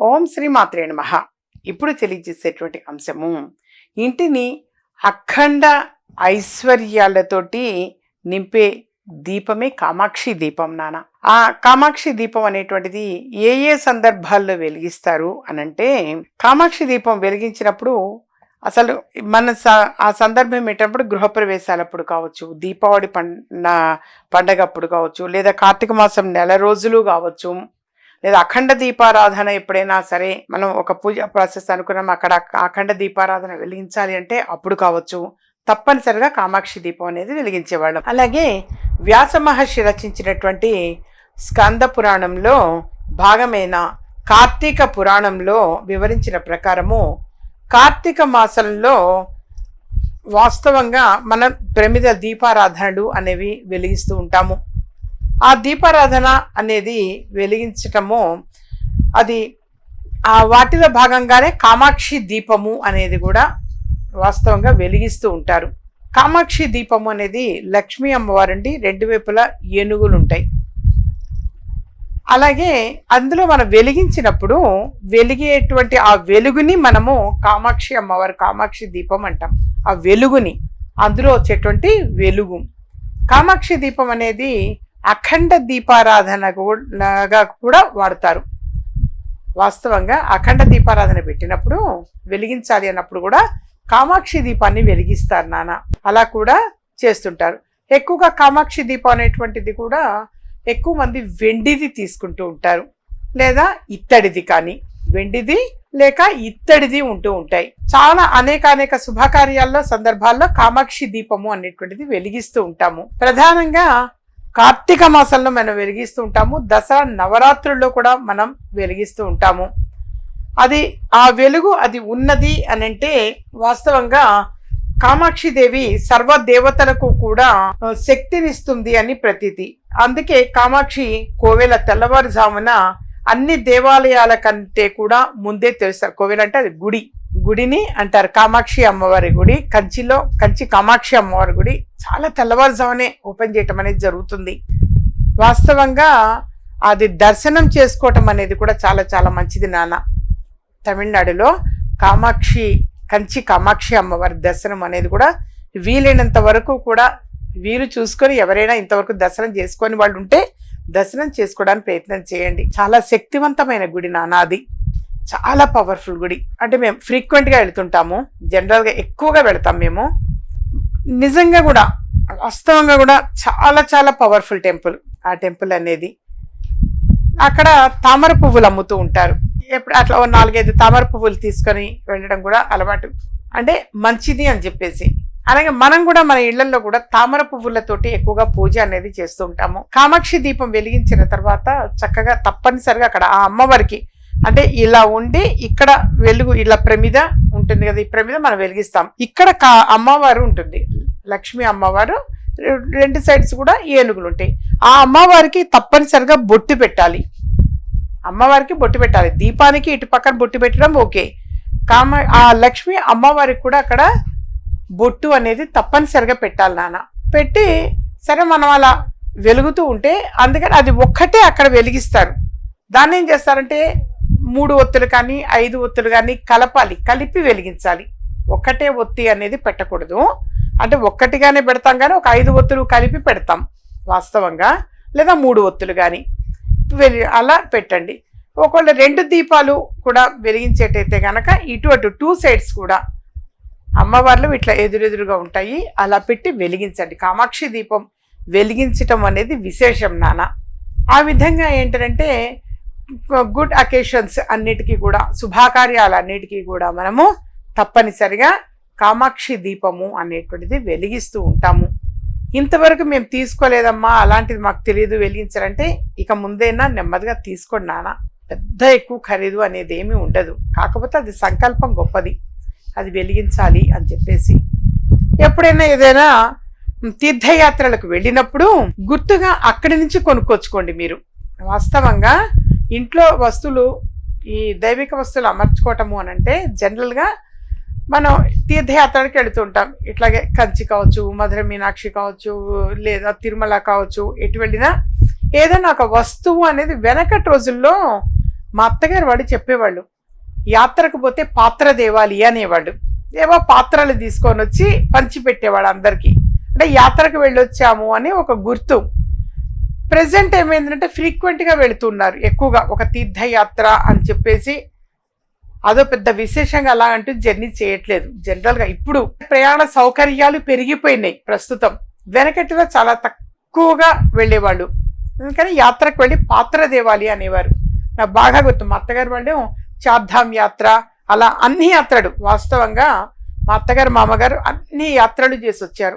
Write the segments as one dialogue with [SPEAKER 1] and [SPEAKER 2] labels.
[SPEAKER 1] ఓం శ్రీ మాత్రే నమః. ఇప్పుడు తెలియజేసేటువంటి అంశము ఇంటిని అఖండ ఐశ్వర్యాలతోటి నింపే దీపమే కామాక్షి దీపం నాన్న. ఆ కామాక్షి దీపం అనేటువంటిది ఏ ఏ సందర్భాల్లో వెలిగిస్తారు అనంటే కామాక్షి దీపం వెలిగించినప్పుడు అసలు మన స- ఆ సందర్భం ఏంటప్పుడు గృహప్రవేశాలప్పుడు కావచ్చు దీపావళి పండ పండగప్పుడు కావచ్చు లేదా కార్తీక మాసం నెల రోజులు కావచ్చు లేదా అఖండ దీపారాధన ఎప్పుడైనా సరే మనం ఒక పూజ ప్రాసెస్ అనుకున్నాం అక్కడ అఖండ దీపారాధన వెలిగించాలి అంటే అప్పుడు కావచ్చు. తప్పనిసరిగా కామాక్షి దీపం అనేది వెలిగించేవాళ్ళం. అలాగే వ్యాస మహర్షి రచించినటువంటి స్కంద పురాణంలో భాగమైన కార్తీక పురాణంలో వివరించిన ప్రకారము కార్తీక మాసంలో వాస్తవంగా మనం ప్రమిద దీపారాధనలు అనేవి వెలిగిస్తూ ఉంటాము. ఆ దీపారాధన అనేది వెలిగించటము అది ఆ వాటిలో భాగంగానే కామాక్షి దీపము అనేది కూడా వాస్తవంగా వెలిగిస్తూ ఉంటారు. కామాక్షి దీపము అనేది లక్ష్మీ అమ్మవారండి రెండు వైపులా ఏనుగులు ఉంటాయి అలాగే అందులో మనం వెలిగించినప్పుడు వెలిగేటువంటి ఆ వెలుగుని మనము కామాక్షి అమ్మవారు కామాక్షి దీపం అంటాం. ఆ వెలుగుని అందులో వచ్చేటువంటి వెలుగు. కామాక్షి దీపం అనేది అఖండ దీపారాధన కూడా వాడతారు. వాస్తవంగా అఖండ దీపారాధన పెట్టినప్పుడు వెలిగించాలి అన్నప్పుడు కూడా కామాక్షి దీపాన్ని వెలిగిస్తారు నాన్న. అలా కూడా చేస్తుంటారు. ఎక్కువగా కామాక్షి దీపం అనేటువంటిది కూడా ఎక్కువ మంది వెండిది తీసుకుంటూ ఉంటారు. లేదా ఇత్తడిది కానీ. వెండిది లేక ఇత్తడిది ఉంటూ ఉంటాయి. చాలా అనేక అనేక శుభకార్యాల్లో సందర్భాల్లో కామాక్షి దీపము అనేటువంటిది వెలిగిస్తూ ఉంటాము. ప్రధానంగా కార్తీక మాసంలో మనం వెలిగిస్తూ ఉంటాము. దసరా నవరాత్రుల్లో కూడా మనం వెలిగిస్తూ ఉంటాము. అది ఆ వెలుగు అది ఉన్నది అని అంటే వాస్తవంగా కామాక్షి దేవి సర్వ దేవతలకు కూడా శక్తినిస్తుంది అని ప్రతీతి. అందుకే కామాక్షి కోవెల తెల్లవారుజామున అన్ని దేవాలయాల కంటే కూడా ముందే తెలుస్తారు కోవెల అంటే అది గుడి. గుడిని అంటారు. కామాక్షి అమ్మవారి గుడి. కంచిలో కంచి కామాక్షి అమ్మవారి గుడి చాలా తెల్లవారుజామునే ఓపెన్ చేయటం అనేది జరుగుతుంది. వాస్తవంగా అది దర్శనం చేసుకోవటం అనేది కూడా చాలా చాలా మంచిది నాన్న. తమిళనాడులో కామాక్షి కంచి కామాక్షి అమ్మవారి దర్శనం అనేది కూడా వీలైనంత వరకు కూడా వీలు చూసుకొని ఎవరైనా ఇంతవరకు దర్శనం చేసుకొని వాళ్ళు ఉంటే దర్శనం చేసుకోవడానికి ప్రయత్నం చేయండి. చాలా శక్తివంతమైన గుడి నానాది చాలా పవర్ఫుల్ గుడి. అంటే మేము ఫ్రీక్వెంట్గా వెళ్తుంటాము. జనరల్గా ఎక్కువగా వెళతాం మేము. నిజంగా కూడా వాస్తవంగా కూడా చాలా చాలా పవర్ఫుల్ టెంపుల్ ఆ టెంపుల్ అనేది. అక్కడ తామర పువ్వులు అమ్ముతూ ఉంటారు. ఎప్పుడు అట్లా ఓ నాలుగైదు తామర పువ్వులు తీసుకొని వెళ్ళడం కూడా అలవాటు. అంటే మంచిది అని చెప్పేసి. అలాగే మనం కూడా మన ఇళ్ళలో కూడా తామర పువ్వులతోటి ఎక్కువగా పూజ అనేది చేస్తూ ఉంటాము. కామాక్షి దీపం వెలిగించిన తర్వాత చక్కగా తప్పనిసరిగా అక్కడ ఆ అమ్మవారికి అంటే ఇలా ఉండి ఇక్కడ వెలుగు ఇలా ప్రమిద ఉంటుంది కదా ఈ ప్రమిద మనం వెలిగిస్తాం. ఇక్కడ కా అమ్మవారు ఉంటుంది. లక్ష్మీ అమ్మవారు రెండు సైడ్స్ కూడా ఏనుగులు ఉంటాయి. ఆ అమ్మవారికి తప్పనిసరిగా బొట్టు పెట్టాలి. అమ్మవారికి బొట్టు పెట్టాలి. దీపానికి ఇటు పక్కన బొట్టు పెట్టడం ఓకే. కామ ఆ లక్ష్మి అమ్మవారికి కూడా అక్కడ బొట్టు అనేది తప్పనిసరిగా పెట్టాలి నాన్న. పెట్టి సరే మనం అలా వెలుగుతూ ఉంటే అందుకని అది ఒక్కటే అక్కడ వెలిగిస్తారు. దాన్ని ఏం చేస్తారంటే మూడు ఒత్తులు కానీ ఐదు ఒత్తులు కానీ కలపాలి కలిపి వెలిగించాలి. ఒక్కటే ఒత్తి అనేది పెట్టకూడదు. అంటే ఒక్కటిగానే పెడతాం కానీ ఒక ఐదు ఒత్తులు కలిపి పెడతాం వాస్తవంగా. లేదా మూడు ఒత్తులు కానీ వెలి అలా పెట్టండి. ఒకవేళ రెండు దీపాలు కూడా వెలిగించేటైతే కనుక ఇటు అటు టూ సైడ్స్ కూడా అమ్మవార్లు ఇట్లా ఎదురెదురుగా ఉంటాయి. అలా పెట్టి వెలిగించండి. కామాక్షి దీపం వెలిగించటం అనేది విశేషం నాన్న. ఆ విధంగా ఏంటంటే గుడ్ అకేషన్స్ అన్నిటికీ కూడా శుభాకార్యాలన్నిటికీ కూడా మనము తప్పనిసరిగా కామాక్షి దీపము అనేటువంటిది వెలిగిస్తూ ఉంటాము. ఇంతవరకు మేము తీసుకోలేదమ్మా అలాంటిది మాకు తెలియదు వెలిగించాలంటే ఇక ముందైనా నెమ్మదిగా తీసుకోండి నాన్న. పెద్ద ఎక్కువ ఖరీదు అనేది ఏమీ ఉండదు. కాకపోతే అది సంకల్పం గొప్పది. అది వెలిగించాలి అని చెప్పేసి. ఎప్పుడైనా ఏదైనా తీర్థయాత్రలకు వెళ్ళినప్పుడు గుర్తుగా అక్కడి నుంచి కొనుక్కొచ్చుకోండి మీరు. వాస్తవంగా ఇంట్లో వస్తువులు ఈ దైవిక వస్తువులు అమర్చుకోవటము అని అంటే జనరల్గా మనం తీర్థయాత్రకి వెళుతుంటాం. ఇట్లాగే కంచి కావచ్చు మధుర మీనాక్షి కావచ్చు లేదా తిరుమల కావచ్చు ఎటు వెళ్ళినా ఏదైనా ఒక వస్తువు అనేది వెనకటి రోజుల్లో మా అత్తగారు వాడు చెప్పేవాళ్ళు. యాత్రకు పోతే పాత్ర దేవాలి అనేవాడు ఏవో పాత్రలు తీసుకొని వచ్చి పంచిపెట్టేవాడు అందరికీ. అంటే యాత్రకు వెళ్ళొచ్చాము అని ఒక గుర్తు. ప్రజెంట్ ఏమైందంటే ఫ్రీక్వెంట్గా వెళుతున్నారు. ఎక్కువగా ఒక తీర్థయాత్ర అని చెప్పేసి అదో పెద్ద విశేషంగా అలా అంటూ జర్నీ చేయట్లేదు. జనరల్గా ఇప్పుడు ప్రయాణ సౌకర్యాలు పెరిగిపోయినాయి ప్రస్తుతం. వెనకటిలో చాలా తక్కువగా వెళ్ళేవాళ్ళు. అందుకని యాత్రకు వెళ్ళి పాత్ర దేవాలి అనేవారు. నాకు బాగా గుర్తు మా అత్తగారు వాళ్ళు చార్ధామ్ యాత్ర అలా అన్ని యాత్రలు. వాస్తవంగా మా అత్తగారు మామగారు అన్ని యాత్రలు చేసి వచ్చారు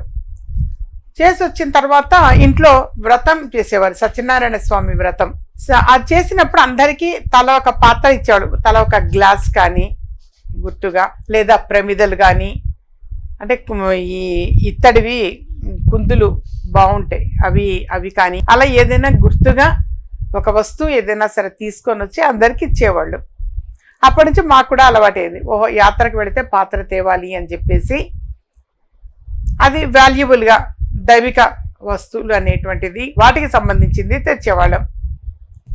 [SPEAKER 1] చేసి వచ్చిన తర్వాత ఇంట్లో వ్రతం చేసేవారు. సత్యనారాయణ స్వామి వ్రతం. అది చేసినప్పుడు అందరికీ తల ఒక పాత్ర ఇచ్చాడు తల ఒక గ్లాస్ కానీ గుర్తుగా లేదా ప్రమిదలు కానీ అంటే ఈ ఇత్తడివి కుందులు బాగుంటాయి. అవి అవి కానీ. అలా ఏదైనా గుర్తుగా ఒక వస్తువు ఏదైనా సరే తీసుకొని వచ్చి అందరికి ఇచ్చేవాళ్ళు. అప్పటి నుంచి మాకు కూడా అలవాటైంది. ఓహో యాత్రకు వెళితే పాత్ర తేవాలి అని చెప్పేసి అది వాల్యుబుల్గా దైవిక వస్తువులు అనేటువంటిది వాటికి సంబంధించింది తెచ్చేవాళ్ళం.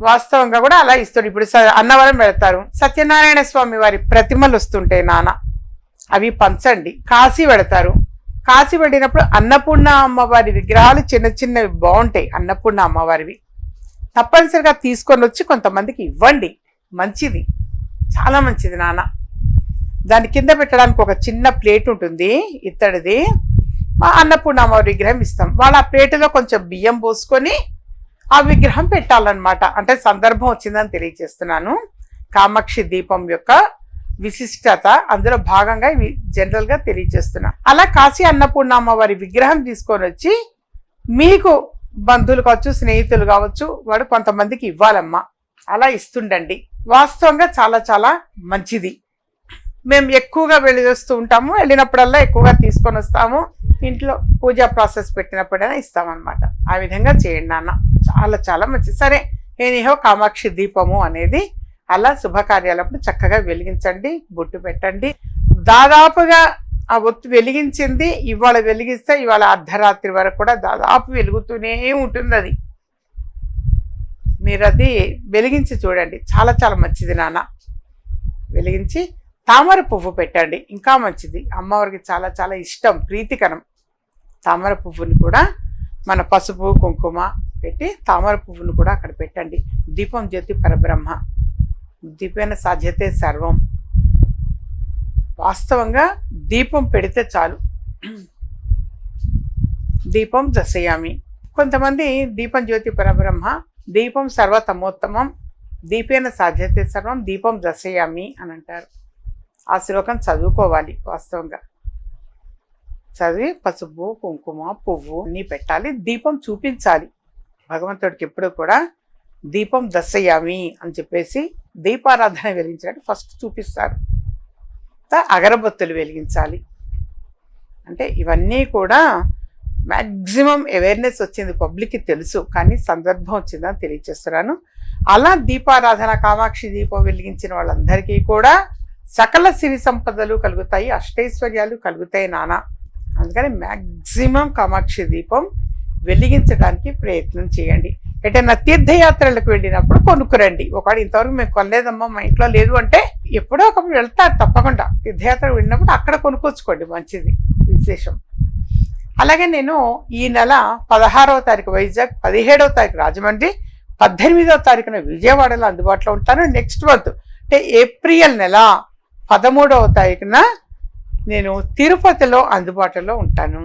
[SPEAKER 1] వాస్తవంగా కూడా అలా ఇస్తాడు ఇప్పుడు స- అన్నవరం వెళతారు. సత్యనారాయణ స్వామి వారి ప్రతిమలు వస్తుంటాయి నాన్న అవి పంచండి. కాశీ పెడతారు కాశీ పెట్టినప్పుడు అన్నపూర్ణ అమ్మవారి విగ్రహాలు చిన్న చిన్నవి బాగుంటాయి. అన్నపూర్ణ అమ్మవారివి. తప్పనిసరిగా తీసుకొని వచ్చి కొంతమందికి ఇవ్వండి. మంచిది. చాలా మంచిది నాన్న దాని కింద పెట్టడానికి ఒక చిన్న ప్లేట్ ఉంటుంది. ఇత్తడిది. మా అన్నపూర్ణమ్మ విగ్రహం ఇస్తాం. వాళ్ళు ఆ కొంచెం బియ్యం పోసుకొని ఆ విగ్రహం పెట్టాలన్నమాట. అంటే సందర్భం వచ్చిందని తెలియజేస్తున్నాను. కామాక్షి దీపం యొక్క విశిష్టత అందులో భాగంగా ఇవి జనరల్గా తెలియజేస్తున్నా. అలా కాశీ అన్నపూర్ణమ్మ వారి విగ్రహం తీసుకొని వచ్చి మీకు బంధువులు కావచ్చు స్నేహితులు కావచ్చు వాడు కొంతమందికి ఇవ్వాలమ్మా. అలా ఇస్తుండండి. వాస్తవంగా చాలా చాలా మంచిది. మేము ఎక్కువగా వెళ్ళి వస్తూ ఉంటాము. వెళ్ళినప్పుడల్లా ఎక్కువగా తీసుకొని వస్తాము. ఇంట్లో పూజా ప్రాసెస్ పెట్టినప్పుడైనా ఇస్తామన్నమాట. ఆ విధంగా చేయండి నాన్న. చాలా చాలా మంచిది సరే. ఏనిహో కామాక్షి దీపము అనేది అలా శుభకార్యాలప్పుడు చక్కగా వెలిగించండి బొట్టు పెట్టండి. దాదాపుగా ఆ ఒత్తు వెలిగించింది ఇవాళ వెలిగిస్తే ఇవాళ అర్ధరాత్రి వరకు కూడా దాదాపు వెలుగుతూనే ఉంటుంది అది మీరు అది వెలిగించి చూడండి. చాలా చాలా మంచిది నాన్న. వెలిగించి తామర పువ్వు పెట్టండి. ఇంకా మంచిది. అమ్మవారికి చాలా చాలా ఇష్టం. ప్రీతికరం. తామర పువ్వుని కూడా మన పసుపు కుంకుమ పెట్టి తామర పువ్వును కూడా అక్కడ పెట్టండి. దీపం జ్యోతి పరబ్రహ్మ. దీపేన సాధ్యతే సర్వం. వాస్తవంగా దీపం పెడితే చాలు. దీపం దశయామి. కొంతమంది దీపం జ్యోతి పరబ్రహ్మ దీపం సర్వతమోత్తమం దీపేన సాధ్యతే సర్వం దీపం దశయామి అని అంటారు. ఆ శ్లోకం చదువుకోవాలి వాస్తవంగా. చదివి పసుపు కుంకుమ పువ్వు అన్నీ పెట్టాలి. దీపం చూపించాలి. భగవంతుడికి ఎప్పుడు కూడా దీపం దశయామి అని చెప్పేసి దీపారాధన వెలిగించినట్టు ఫస్ట్ చూపిస్తారు. అగరబత్తులు వెలిగించాలి. అంటే ఇవన్నీ కూడా మ్యాక్సిమం అవేర్నెస్ వచ్చింది పబ్లిక్కి తెలుసు కానీ సందర్భం వచ్చిందని తెలియచేస్తున్నాను. అలా దీపారాధన కామాక్షి దీపం వెలిగించిన వాళ్ళందరికీ కూడా సకల సిరి సంపదలు కలుగుతాయి అష్టైశ్వర్యాలు కలుగుతాయి నానా. అందుకని మ్యాక్సిమం కామాక్షి దీపం వెలిగించడానికి ప్రయత్నం చేయండి. ఎటైనా తీర్థయాత్రలకు వెళ్ళినప్పుడు కొనుక్కురండి. ఒకవేళ ఇంతవరకు మేము కొనలేదమ్మా మా ఇంట్లో లేదు అంటే ఎప్పుడో ఒకప్పుడు వెళ్తారు తప్పకుండా. తీర్థయాత్ర వెళ్ళినప్పుడు అక్కడ కొనుక్కొచ్చుకోండి మంచిది విశేషం. అలాగే నేను ఈ నెల పదహారవ తారీఖు వైజాగ్ పదిహేడవ తారీఖు రాజమండ్రి పద్దెనిమిదవ తారీఖున విజయవాడలో అందుబాటులో ఉంటాను. నెక్స్ట్ మంత్ అంటే ఏప్రిల్ నెల పదమూడవ తారీఖున నేను తిరుపతిలో అందుబాటులో ఉంటాను.